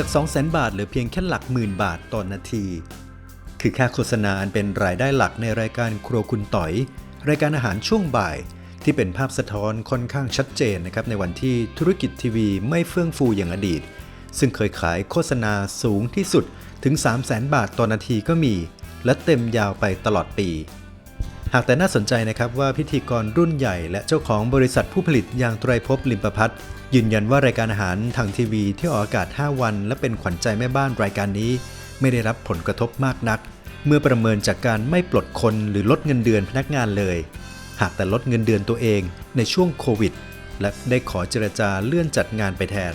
จาก 200,000 บาทเหลือเพียงแค่หลักหมื่นบาทต่อนนาที คือค่าโฆษณาอันเป็นรายได้หลักในรายการครัวคุณต่อย รายการอาหารช่วงบ่าย ที่เป็นภาพสะท้อนค่อนข้างชัดเจนนะครับในวันที่ธุรกิจทีวีไม่เฟื่องฟูอย่างอดีต ซึ่งเคยขายโฆษณาสูงที่สุดถึง 300,000 บาทต่อนาทีก็มี และเต็มยาวไปตลอดปี หากแต่น่าสนใจนะครับว่าพิธีกรรุ่นใหญ่ และเจ้าของบริษัทผู้ผลิตอย่างไตรภพลิมประพัฒน์ยืนยันว่ารายการอาหารทางทีวีที่ออกอากาศ 5 วัน และเป็นขวัญใจแม่บ้านรายการนี้ ไม่ได้รับผลกระทบมากนัก เมื่อประเมินจากการไม่ปลดคนหรือลดเงินเดือนพนักงานเลย หากแต่ลดเงินเดือนตัวเองในช่วงโควิด และได้ขอเจรจาเลื่อนจัดงานไปแทน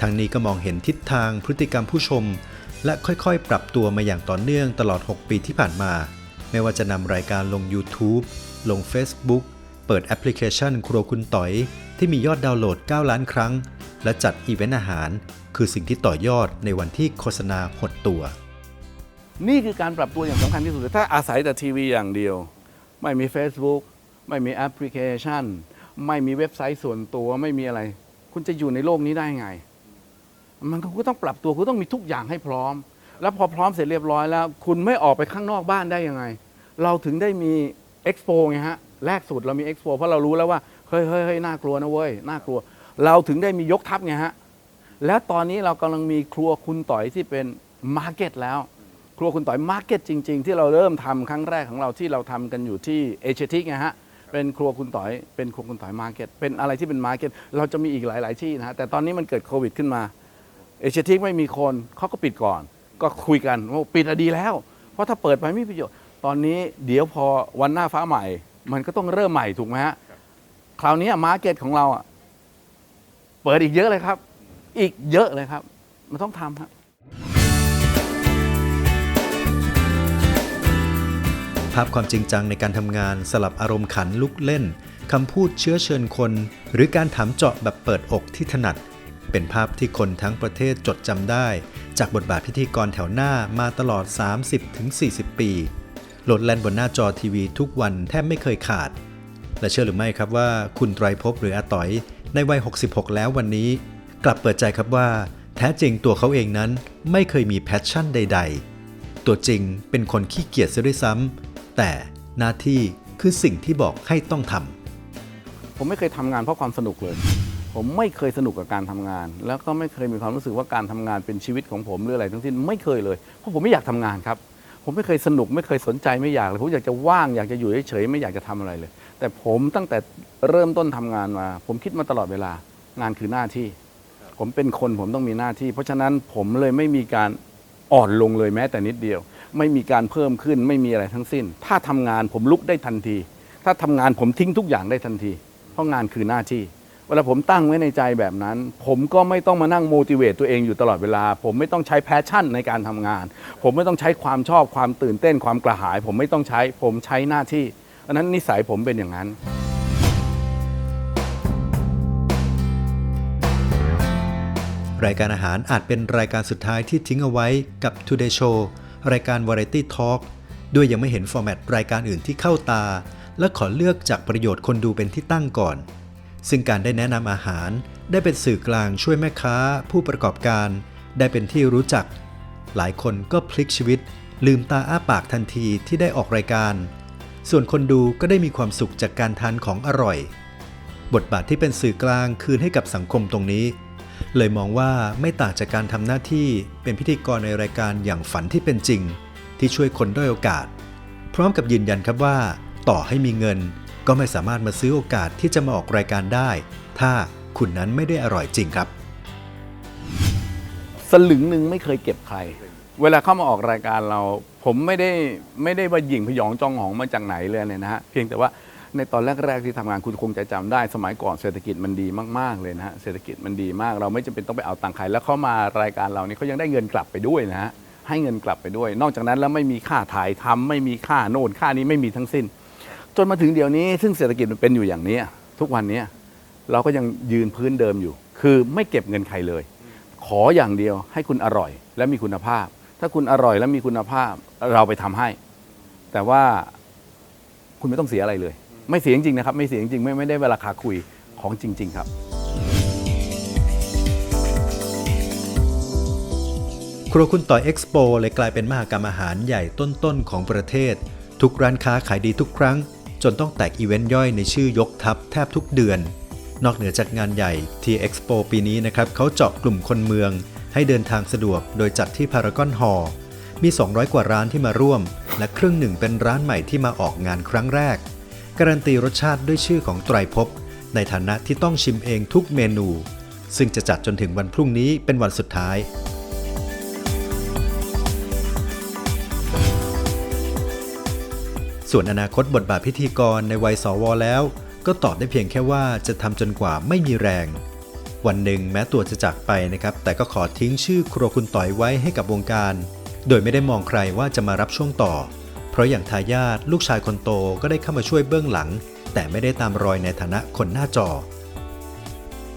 ทั้งนี้ก็มองเห็นทิศทางพฤติกรรมผู้ชม และค่อยๆ ปรับตัวมาอย่างต่อเนื่องตลอด 6 ปีที่ผ่านมา ไม่ว่าจะนำรายการลง YouTube ลง Facebook เปิดแอปพลิเคชันครัวคุณต๋อย ที่มียอดดาวน์โหลด 9 ล้านครั้ง และจัดอีเวนต์อาหาร คือสิ่งที่ต่อยอดในวันที่โฆษณาหดตัว นี่คือการปรับตัวอย่างสำคัญที่สุดถ้าอาศัยแต่ทีวีอย่างเดียว ไม่มี Facebook ไม่มีแอปพลิเคชัน ไม่มีเว็บไซต์ส่วนตัวไม่มีอะไร คุณจะอยู่ในโลกนี้ได้ไง มันก็ต้องปรับตัวคุณต้องมีทุกอย่างให้พร้อม แล้วพอพร้อมเสร็จเรียบร้อยแล้ว คุณไม่ออกไปข้างนอกบ้านได้ยังไง เราถึงได้มีเอ็กซ์โปไงฮะแรกสุดเรามีเอ็กซ์โปเพราะเรารู้แล้วว่าเฮ้ยเฮ้ยเฮ้ยน่ากลัวนะเว้ยน่ากลัว เราถึงได้มียกทัพไงฮะแล้วตอนนี้เรากำลังมีครัวคุณต่อยที่เป็นมาร์เก็ตแล้ว ครัวคุณต่อยมาร์เก็ตจริง ๆ ที่เราเริ่มทำครั้งแรกของเราที่เราทำกันอยู่ที่เอเชียทิกไงฮะเป็นครัวคุณต่อย เป็นครัวคุณต่อยมาร์เก็ต เป็นอะไรที่เป็นมาร์เก็ต เราจะมีอีกหลาย ๆ ที่นะฮะ แต่ตอนนี้มันเกิดโควิดขึ้นมา เอเชียทิกไม่มีคนเขาก็ปิดก่อน ก็คุยกันว่าปิดอะดีแล้ว เพราะถ้าเปิดไปไม่มีประโยชน์ ตอนนี้เดี๋ยวพอวันหน้าฟ้าใหม่ มันก็ต้องเริ่มใหม่ถูกไหมฮะคราวนี้มาร์เก็ตของเราอะเปิดอีกเยอะเลยครับ อีกเยอะเลยครับ มันต้องทำครับภาพความจริงจังในการทำงานสลับอารมณ์ขันลุกเล่นคำพูดเชื้อเชิญคน หรือการถามเจาะแบบเปิดอกที่ถนัด เป็นภาพที่คนทั้งประเทศจดจำได้ จากบทบาทพิธีกรแถวหน้ามาตลอด 30-40 ปีโหลดแลนบนหน้าจอทีวีทุกวันแทบไม่เคยขาด และเชื่อหรือไม่ครับว่าคุณไตรภพหรืออาต๋อย ในวัย 66 แล้ววันนี้ กลับเปิดใจครับว่า แท้จริงตัวเขาเองนั้นไม่เคยมีแพชชั่นใด ๆ ตัวจริงเป็นคนขี้เกียจซะด้วยซ้ำแต่หน้าที่คือสิ่งที่บอกให้ต้องทำผมไม่เคยทำงานเพราะความสนุกเลย ผมไม่เคยสนุกกับการทำงาน แล้วก็ไม่เคยมีความรู้สึกว่าการทำงานเป็นชีวิตของผมหรืออะไรทั้งสิ้นไม่เคยเลย เพราะผมไม่อยากทำงานครับ ผมไม่เคยสนุกไม่เคยสนใจไม่อยากเลยผมอยากจะว่างอยากจะอยู่เฉยๆไม่อยากจะทำอะไรเลย แต่ผมตั้งแต่เริ่มต้นทำงานมา ผมคิดมาตลอดเวลางานคือหน้าที่ ผมเป็นคนผมต้องมีหน้าที่ เพราะฉะนั้นผมเลยไม่มีการอ่อนลงเลยแม้แต่นิดเดียว ไม่มีการเพิ่มขึ้นไม่มีอะไรทั้งสิ้น ถ้าทำงานผมลุกได้ทันที ถ้าทำงานผมทิ้งทุกอย่างได้ทันที เพราะงานคือหน้าที่ เวลาผมตั้งไว้ในใจแบบนั้น ผมก็ไม่ต้องมานั่งโมดิเวตตัวเองอยู่ตลอดเวลา ผมไม่ต้องใช้แพชชั่นในการทำงาน ผมไม่ต้องใช้ความชอบความตื่นเต้นความกระหาย ผมไม่ต้องใช้ผมใช้หน้าที่อันนั้นนิสัยผมเป็นอย่างนั้นรายการอาหารอาจเป็นรายการสุดท้ายที่ทิ้งเอาไว้กับ Today Show รายการ Variety Talk ด้วยยังไม่เห็นฟอร์แมตรายการอื่นที่เข้าตา และขอเลือกจากประโยชน์คนดูเป็นที่ตั้งก่อน ซึ่งการได้แนะนำอาหาร ได้เป็นสื่อกลางช่วยแม่ค้า ผู้ประกอบการ ได้เป็นที่รู้จัก หลายคนก็พลิกชีวิต ลืมตาอ้าปากทันทีที่ได้ออกรายการ ส่วนคนดูก็ได้มีความสุขจากการทานของอร่อย บทบาทที่เป็นสื่อกลางคืนให้กับสังคมตรงนี้ เลยมองว่าไม่ต่างจากการทำหน้าที่เป็นพิธีกรในรายการอย่างฝันที่เป็นจริง ที่ช่วยคนด้อยโอกาส พร้อมกับยืนยันครับว่า ต่อให้มีเงิน ก็ไม่สามารถมาซื้อโอกาสที่จะมาออกรายการได้ ถ้าคุณนั้นไม่ได้อร่อยจริงครับ สลึงหนึ่งไม่เคยเก็บใคร เวลาเข้ามาออกรายการเรา ผมไม่ได้ไม่ได้ว่าหยิ่งพยองจองหองมาจากไหนเลยเนี่ยนะฮะเพียงแต่ว่าในตอนแรก ๆ ที่ทำงานคุณคงจะจำได้ สมัยก่อนเศรษฐกิจมันดีมาก ๆ เลยนะฮะเศรษฐกิจมันดีมาก เราไม่จำเป็นต้องไปเอาตังค์ใครแล้วเข้ามารายการเรานี่เขายังได้เงินกลับไปด้วยนะฮะให้เงินกลับไปด้วย นอกจากนั้นแล้วไม่มีค่าถ่ายทำไม่มีค่าโน่นค่านี้ไม่มีทั้งสิ้น จนมาถึงเดี๋ยวนี้ซึ่งเศรษฐกิจมันเป็นอยู่อย่างนี้ทุกวันนี้เราก็ยังยืนพื้นเดิมอยู่ คือไม่เก็บเงินใครเลย ขออย่างเดียวให้คุณอร่อยและมีคุณภาพ ถ้าคุณอร่อยและมีคุณภาพเราไปทำให้ แต่ว่าคุณไม่ต้องเสียอะไรเลย ไม่เสียจริงๆนะครับ ไม่เสียจริงๆไม่ไม่ได้เวลาคาคุยของจริง ๆ ครับ ครัวคุณต่อยเอ็กซ์โปเลยกลายเป็นมหากรรมอาหารใหญ่ต้นๆของประเทศ ทุกร้านค้าขายดีทุกครั้ง จนต้องแตกอีเวนต์ย่อยในชื่อยกทัพแทบทุกเดือน นอกเหนือจากงานใหญ่ ที่เอ็กซ์โปปีนี้นะครับเขาเจาะกลุ่มคนเมือง ให้เดินทางสะดวกโดยจัดที่พารากอนฮอลล์มี 200 กว่าร้านที่มาร่วม และครึ่งหนึ่งเป็นร้านใหม่ที่มาออกงานครั้งแรก การันตีรสชาติด้วยชื่อของไตรภพในฐานะที่ต้องชิมเองทุกเมนู ซึ่งจะจัดจนถึงวันพรุ่งนี้เป็นวันสุดท้าย ส่วนอนาคตบทบาทพิธีกรในวัยสวแล้ว ก็ตอบได้เพียงแค่ว่าจะทำจนกว่าไม่มีแรง วันหนึ่งแม้ตัวจะจากไปนะครับ แต่ก็ขอทิ้งชื่อครัวคุณต่อยไว้ให้กับวงการ โดยไม่ได้มองใครว่าจะมารับช่วงต่อ เพราะอย่างทายาทลูกชายคนโตก็ได้เข้ามาช่วยเบื้องหลัง แต่ไม่ได้ตามรอยในฐานะคนหน้าจอ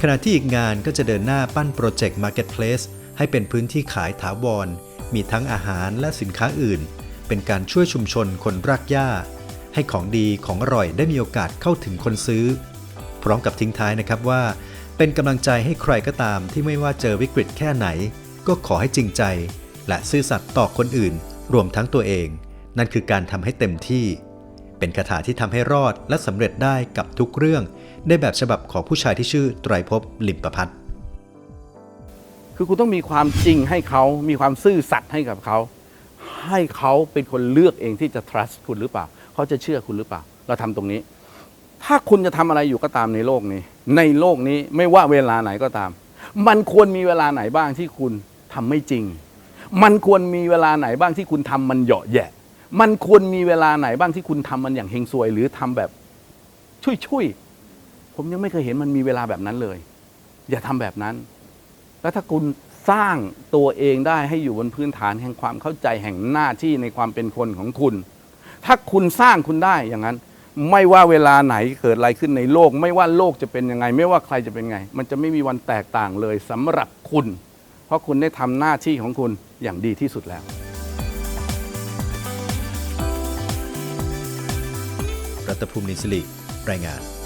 ขณะที่อีกงานก็จะเดินหน้าปั้นโปรเจกต์ Marketplace ให้เป็นพื้นที่ขายถาวรมีทั้งอาหารและสินค้าอื่น เป็นการช่วยชุมชนคนรากหญ้า ให้ของดีของอร่อยได้มีโอกาสเข้าถึงคนซื้อ พร้อมกับทิ้งท้ายนะครับว่า เป็นกำลังใจให้ใครก็ตามที่ไม่ว่าเจอวิกฤตแค่ไหน ก็ขอให้จริงใจ และซื่อสัตย์ต่อคนอื่น รวมทั้งตัวเอง นั่นคือการทำให้เต็มที่ เป็นคาถาที่ทำให้รอดและสำเร็จได้กับทุกเรื่อง ในแบบฉบับของผู้ชายที่ชื่อไตรภพลิมประพัฒน์คือคุณต้องมีความจริงให้เขา มีความซื่อสัตย์ให้กับเขา ให้เขาเป็นคนเลือกเองที่จะ trust คุณหรือเปล่า เขาจะเชื่อคุณหรือเปล่า เราทำตรงนี้ ถ้าคุณจะทำอะไรอยู่ก็ตามในโลกนี้ ในโลกนี้ไม่ว่าเวลาไหนก็ตาม มันควรมีเวลาไหนบ้างที่คุณทำไม่จริง มันควรมีเวลาไหนบ้างที่คุณทำมันเหยาะแยะ มันควรมีเวลาไหนบ้างที่คุณทำมันอย่างเฮงซวย หรือทำแบบช่วยๆผมยังไม่เคยเห็นมันมีเวลาแบบนั้นเลย อย่าทำแบบนั้น แล้วถ้าคุณ สร้างตัวเองได้ให้อยู่บนพื้นฐานแห่งความเข้าใจแห่งหน้าที่ในความเป็นคนของคุณ ถ้าคุณสร้างคุณได้อย่างนั้น ไม่ว่าเวลาไหนเกิดอะไรขึ้นในโลก ไม่ว่าโลกจะเป็นยังไง ไม่ว่าใครจะเป็นไง มันจะไม่มีวันแตกต่างเลยสำหรับคุณ เพราะคุณได้ทำหน้าที่ของคุณอย่างดีที่สุดแล้ว รัตภูมินิสิริรายงาน